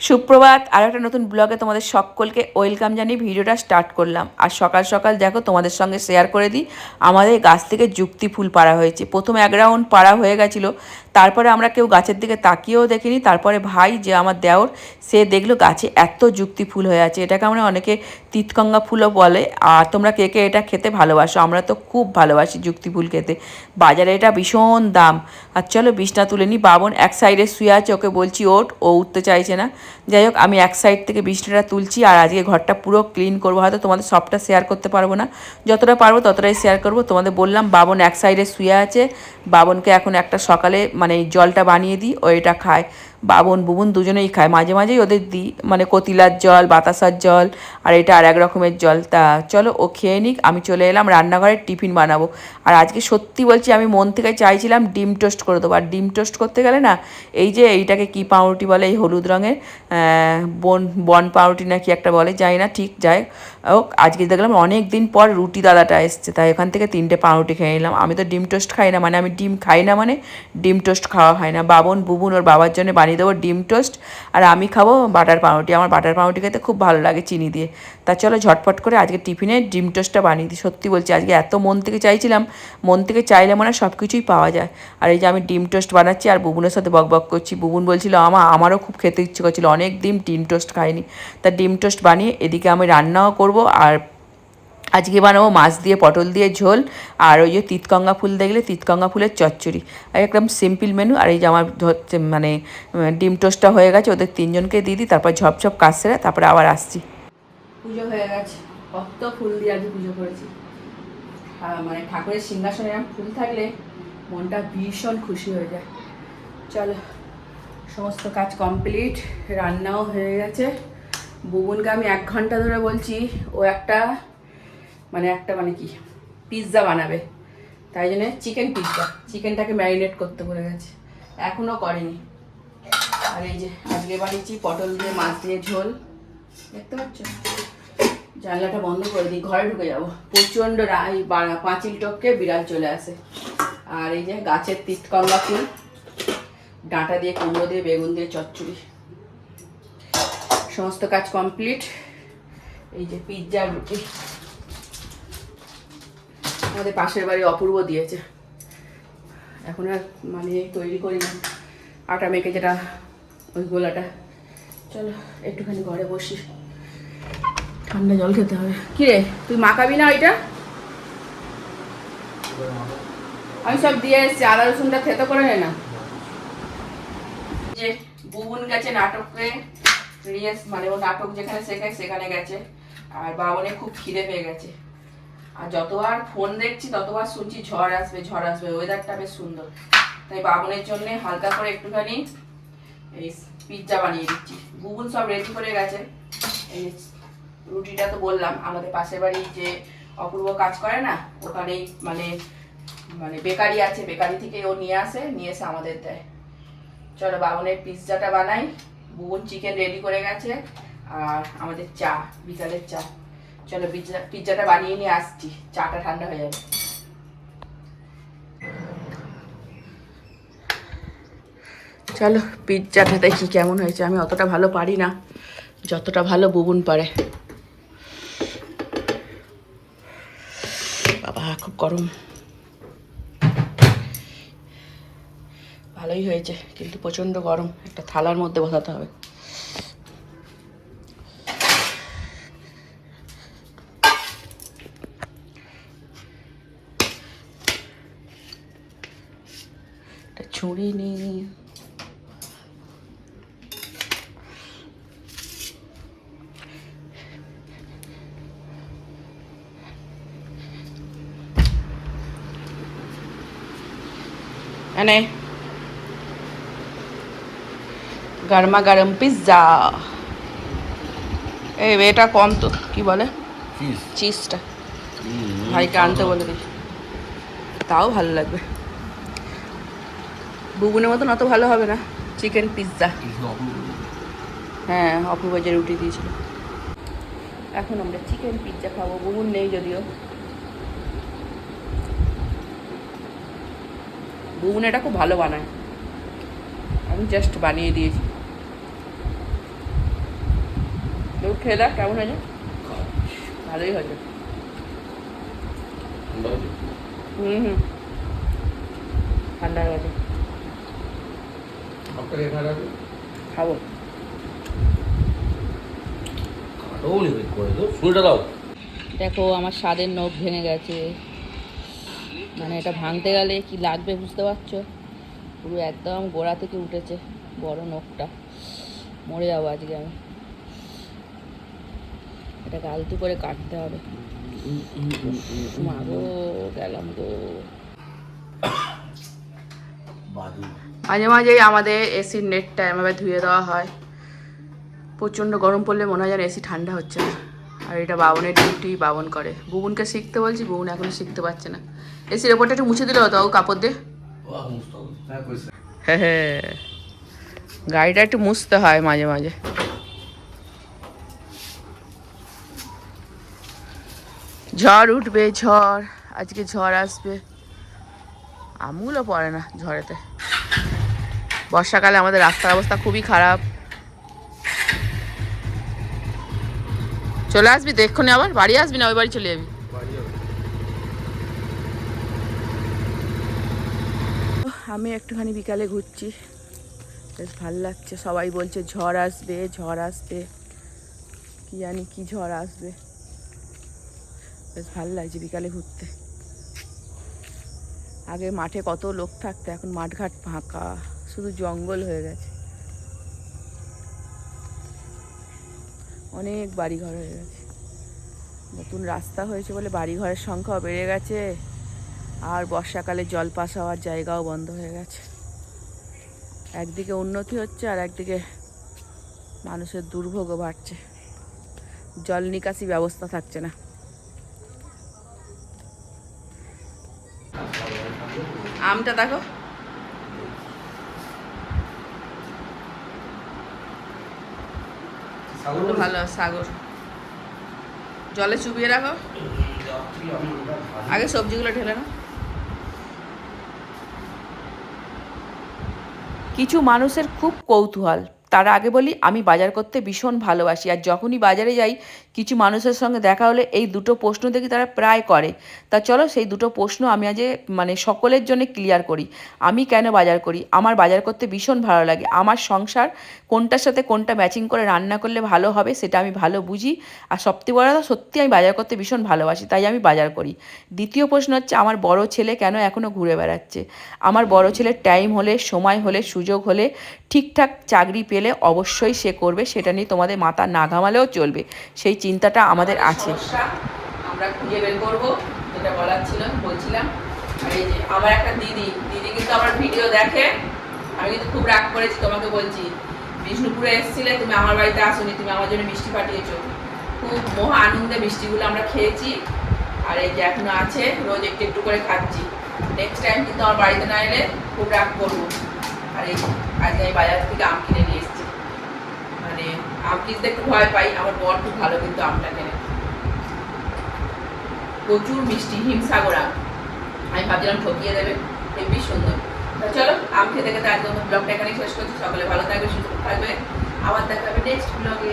সুপ্রভাত আর একটা নতুন ব্লগে তোমাদের সকলকে ওয়েলকাম জানিয়ে ভিডিওটা স্টার্ট করলাম। আর সকাল সকাল দেখো তোমাদের সঙ্গে শেয়ার করে দিই, আমাদের গাছ থেকে যুক্তি ফুল পাড়া হয়েছে। প্রথম এক রাউন্ড পাড়া হয়ে গেছিল তারপরে আমরা কেউ গাছের দিকে তাকিয়েও দেখিনি। তারপরে ভাই যে আমার দেওর, সে দেখল গাছে এত যুক্তি ফুল হয়ে আছে। এটাকে আমরা অনেকে তিতকঙ্গা ফুলও বলে। আর তোমরা কে কে এটা খেতে ভালোবাসো? আমরা তো খুব ভালোবাসি যুক্তি ফুল খেতে। বাজারে এটা ভীষণ দাম। আর চলো বিছনা তুলে নিই। বাবন এক সাইডে শুয়ে আছে, ওকে বলছি, ওঠ। ও উঠতে চাইছে না। যাই হোক, আমি এক সাইড থেকে বিছনাটা তুলছি আর আজকে ঘরটা পুরো ক্লিন করব। হয়তো তোমাদের সবটা শেয়ার করতে পারব না। যতটা পারব ততটাই শেয়ার করব। তোমাদের বললাম, বাবন এক সাইডে শুয়ে আছে। বাবনকে এখন একটা সকালে মানে এই জলটা বানিয়ে দিই ও এটা খায়। বাবন বুবুন দুজনেই খায়। মাঝে মাঝেই ওদের দিই মানে কতিলার জল, বাতাসার জল, আর এটা আর এক রকমের জল। তা চলো ও খেয়ে নিক, আমি চলে এলাম রান্নাঘরে টিফিন বানাবো। আর আজকে সত্যি বলছি, আমি মন থেকে চাইছিলাম ডিম টোস্ট করে দেবো। আর ডিম টোস্ট করতে গেলে না, এই যে এইটাকে কি পাউরুটি বলে, এই হলুদ রঙের বন বন পাউরুটি না কি একটা বলে যাই না ঠিক, যাই হোক, আজকে দেখলাম অনেক দিন পর রুটি দাদাটা এসছে। তাই এখান থেকে তিনটে পাউরুটি খেয়ে নিলাম। আমি তো ডিম টোস্ট খাই না মানে আমি ডিম খাই না মানে ডিম টোস্ট খাওয়া হয় না। বাবন, বুবুন ওর বাবার জন্য বানিয়ে দেবো ডিম টোস্ট আর আমি খাব বাটার পাউরুটি। আমার বাটার পাউরুটি খেতে খুব ভালো লাগে চিনি দিয়ে। তা চলো ঝটপট করে আজকে টিফিনে ডিম টোস্টটা বানিয়ে দিই। সত্যি বলছি, আজকে এত মন থেকে চাইছিলাম, মন থেকে চাইলে মানে সব কিছুই পাওয়া যায়। আর এই যে আমি ডিম টোস্ট বানাচ্ছি আর বুবুনের সাথে বক বক করছি। বুবুন বলছিল, আমা, আমারও খুব খেতে ইচ্ছে করছিল, অনেক দিন ডিম টোস্ট খাইনি। তা ডিম টোস্ট বানিয়ে এদিকে আমি রান্নাও করব আর আজকে বানাবো মাছ দিয়ে, পটল দিয়ে ঝোল, আর ওই যে তিতকঙ্গা ফুল দেখলে তিতকঙ্গা ফুলের চচ্চড়ি। আর একদম সিম্পল মেনু আর এই যে আমার মানে ডিম টোস্টটা হয়ে গেছে, ওদের তিনজনকে দিয়ে দিই, তারপর ঝপঝপ কাজ সেরে তারপরে আবার আসছি। পুজো হয়ে গেছে, কত ফুল দিয়ে আজকে পুজো করেছি। মানে ঠাকুরের সিংহাসনে এরকম ফুল থাকলে মনটা ভীষণ খুশি হয়ে যায়। চলো, সমস্ত কাজ কমপ্লিট রান্নাও হয়ে গেছে। বুবুনকে আমি এক ঘণ্টা ধরে বলছি, ও একটা মানে একটা মানে কি পিৎজা বানাবে। তাই জন্য চিকেন পিৎজা চিকেনটাকে ম্যারিনেট করতে বলে গেছে। এখনও করেনি। আর এই যে আজকে বানিয়েছি পটল দিয়ে মাছ দিয়ে ঝোল। দেখতে পাচ্ছ? জানলাটা বন্ধ করে দিই, ঘরে ঢুকে যাব। প্রচণ্ড রা- এই বা- পাঁচিল টপকে বিড়াল চলে আসে। আর এই যে গাছের তিতকঙ্গা ফুল। ডাঁটা দিয়ে কুমড়ো দিয়ে বেগুন দিয়ে চচ্চড়ি। সমস্ত কাজ কমপ্লিট এই যে পিৎজা রুটি। আমাদের পাশের বাড়ি অপূর্ব দিয়েছে। এখন আর মানে তৈরি করি না। আটা মেখে যেটা ওই গোলাটা। চলো, একটুখানি ঘরে বসি। ঠান্ডা জল খেতে হবে। কি রে, তুই মাখাবি না ওইটা? আমি সব দিয়ে এসছি, আদা রসুনটা থেতো করে নে না। যে বুবুন গেছে নাটকে নিয়ে এস- মানে ও নাটক যেখানে শেখায়, সেখানে গেছে। আর বাবনে খুব খিদে পেয়ে গেছে। আর যতবার ফোন দেখছি, ততবার শুনছি ঝড় আসবে ঝড় আসবে ওয়েদারটা বেশ সুন্দর। তাই বাবনের জন্য হালকা করে একটুখানি এই পিৎজা বানিয়ে দিচ্ছি। বুবুন সব রেডি করে গেছে। এই রুটিটা তো বললাম, আমাদের পাশের বাড়ি যে অপূর্ব কাজ করে না, ওখানেই মানে মানে বেকারি আছে, বেকারি থেকে ও নিয়ে আসে, নিয়ে এসে আমাদের দেয়। চলো বাবনের পিৎজাটা বানাই। বুবন চিকেন রেডি করে গেছে, আর আমাদের চা, বিকালের চা। চলো পিৎজা, পিৎজাটা বানিয়ে নিয়ে আসছি। চাটা ঠান্ডা হয়ে যাবে। চলো, পিৎজাটা দেখি কেমন হয়েছে। আমি অতটা ভালো পারি না, যতটা ভালো বুবুন পারে। বাবা, খুব গরম। ভালোই হয়েছে, কিন্তু প্রচণ্ড গরম। একটা থালার মধ্যে বসাতে হবে। একটা ছুরি নিয়ে এনে। গরমা গরম পিৎজা এই এটা কম তো কি বলে? চিজ চিজটা ভাইকে আনতে বলে দিই তাও ভালো লাগবে। বুবুনের মতন অত ভালো হবে না। চিকেন পিৎজা হ্যাঁ অপূর্ব যে রুটি দিয়েছিল। এখন আমরা চিকেন পিৎজা খাব। বুবুন নেই যদিও। বুবুন এটা খুব ভালো বানায়। আমি জাস্ট বানিয়ে দিয়েছি। খেয়ে দেখ কেমন হয়েছে। ভালোই হয়েছে? হুম হুম। ঠান্ডা হয়ে গেছে। আপনাকে এখানে আছে খাব কাটো করে দাও শুনেটা দাও দেখো আমার স্বাদের নখ ভেঙে গেছে। মানে এটা ভাঙতে গেলে কি লাগবে বুঝতে পারছ? পুরো একদম গোড়া থেকে উঠেছে বড় নখটা। মরে যাব আজকে আমি। এটাকে আলতু করে কাটতে হবে। মাগো গেলাম গো। বাদু মাঝে মাঝেই আমাদের এসির নেটটা এভাবে ধুয়ে দেওয়া হয়। প্রচণ্ড গরম পড়লে মনে হয় যেন এসি ঠান্ডা হচ্ছে না। আর এটা বাবনের ডিউটি বাবন করে। বুবুনকে শিখতে বলছি, বুবুন এখনও শিখতে পারছে না। এসির ওপরটা একটু মুছে দিলে হতো কাপড় দিয়ে? হ্যাঁ হ্যাঁ। গাড়িটা একটু মুছতে হয় মাঝে মাঝে। ঝড় উঠবে, ঝড়। আজকে ঝড় আসবে। আমুলও পড়ে না ঝড়েতে। বর্ষাকালে আমাদের রাস্তার অবস্থা খুবই খারাপ। চলে আসবি তো এক্ষুনি আবার? বাড়ি আসবি না ওই বাড়ি চলে যাবি? আমি একটুখানি বিকালে ঘুরছি। বেশ ভালো লাগছে। সবাই বলছে ঝড় আসবে ঝড় আসবে। কি জানি কি ঝড় আসবে। বেশ ভালো লাগছে বিকালে ঘুরতে। আগে মাঠে কত লোক থাকতো, এখন মাঠঘাট ফাঁকা। শুধু জঙ্গল হয়ে গেছে। অনেক বাড়িঘর হয়ে গেছে। নতুন রাস্তা হয়েছে বলে বাড়িঘরের সংখ্যাও বেড়ে গেছে। আর বর্ষাকালে জল পাস হওয়ার জায়গাও বন্ধ হয়ে গেছে। একদিকে উন্নতি হচ্ছে আর একদিকে মানুষের দুর্ভোগও বাড়ছে। জল নিকাশি ব্যবস্থা থাকছে না। আমটা দেখো। ভালো সাগর। জলে চুবিয়ে রাখো। আগে সবজিগুলো ঢেলে না কিছু মানুষের খুব কৌতূহল। তার আগে বলি, আমি বাজার করতে ভীষণ ভালোবাসি। আর যখনই বাজারে যাই, কিছু মানুষের সঙ্গে দেখা হলে এই দুটো প্রশ্ন দেখি তারা প্রায় করে। তা চলো সেই দুটো প্রশ্ন আমি আজ মানে সকলের জন্য ক্লিয়ার করি। আমি কেন বাজার করি? আমার বাজার করতে ভীষণ ভালো লাগে। আমার সংসার কোনটার সাথে কোনটা ম্যাচিং করে রান্না করলে ভালো হবে সেটা আমি ভালো বুঝি। আর সবথেকে বড় কথা সত্যি আমি বাজার করতে ভীষণ ভালোবাসি, তাই আমি বাজার করি। দ্বিতীয় প্রশ্ন হচ্ছে, আমার বড় ছেলে কেন এখনও ঘুরে বেড়াচ্ছে? আমার বড় ছেলের টাইম হলে, সময় হলে, সুযোগ হলে, ঠিকঠাক চাকরি পেলে অবশ্যই সে করবে সেটা নিয়ে তোমাদের মাথা না ঘামালেও চলবে। সেই চিন্তাটা আমাদের আছে। আমরা খুঁজে বের করব যেটা বলার ছিল বলছিলাম। এই যে আমার একটা দিদি দিদি কিন্তু আমার ভিডিও দেখে। আমি কিন্তু খুব রাগ করেছি তোমাকে বলছি। বিষ্ণুপুরে এসেছিলে তুমি আমার বাড়িতে আসোনি তুমি আমার জন্য মিষ্টি পাঠিয়েছো। খুব মহা আনন্দে মিষ্টিগুলো আমরা খেয়েছি। আর এই যে এখনও আছে রোজ একটু একটু করে খাচ্ছি। নেক্সট টাইম কিন্তু আমার বাড়িতে না এলে খুব রাগ করব। আর এই আমি বাজার থেকে আম কিনে নিয়ে এসেছি। মানে আম কিনতে ভয় পাই, আমার বর খুব ভালো কিন্তু আমটা কেনে। প্রচুর মিষ্টি, হিমসাগর আম। আমি ভাবছিলাম ঠকিয়ে দেবে হেবি সুন্দর। চলো, আম খেতে খেতে একদম ব্লগটা এখানে শেষ করছি। সকলে ভালো থাকবে, সুস্থ থাকবে। আবার দেখা হবে নেক্সট ব্লগে